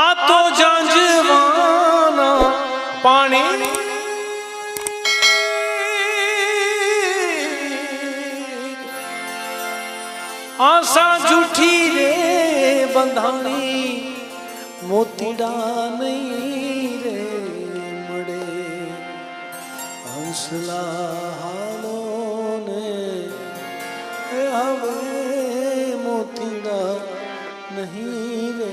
આ તો જાંજવાના પાણી. આશા જૂઠી રે બંધાણી, મોતીડા નહીં રે મળે. હંસલા હાલો ને હવે મોતીડા નહીં રે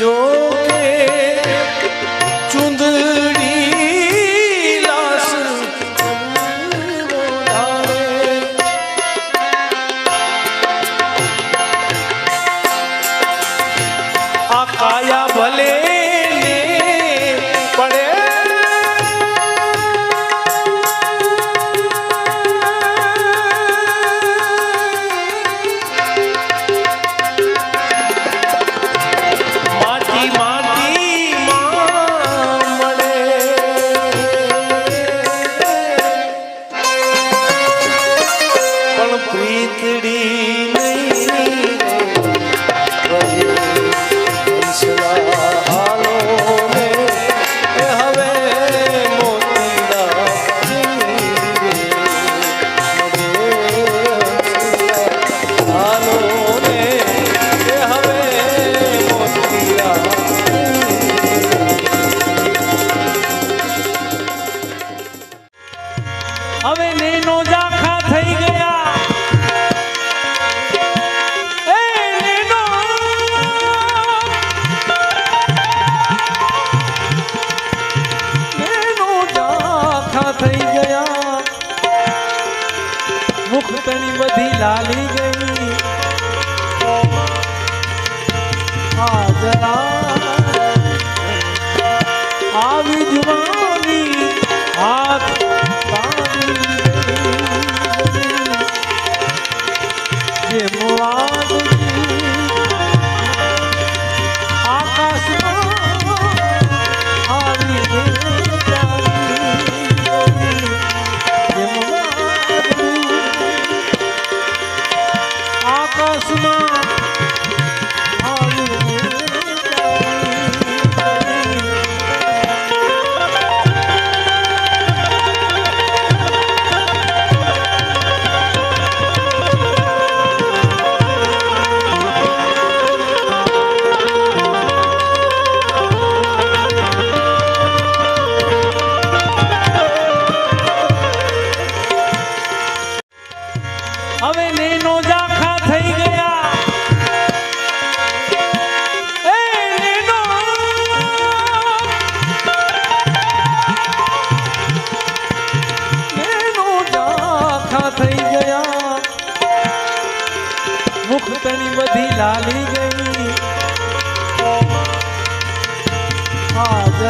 જો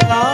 આ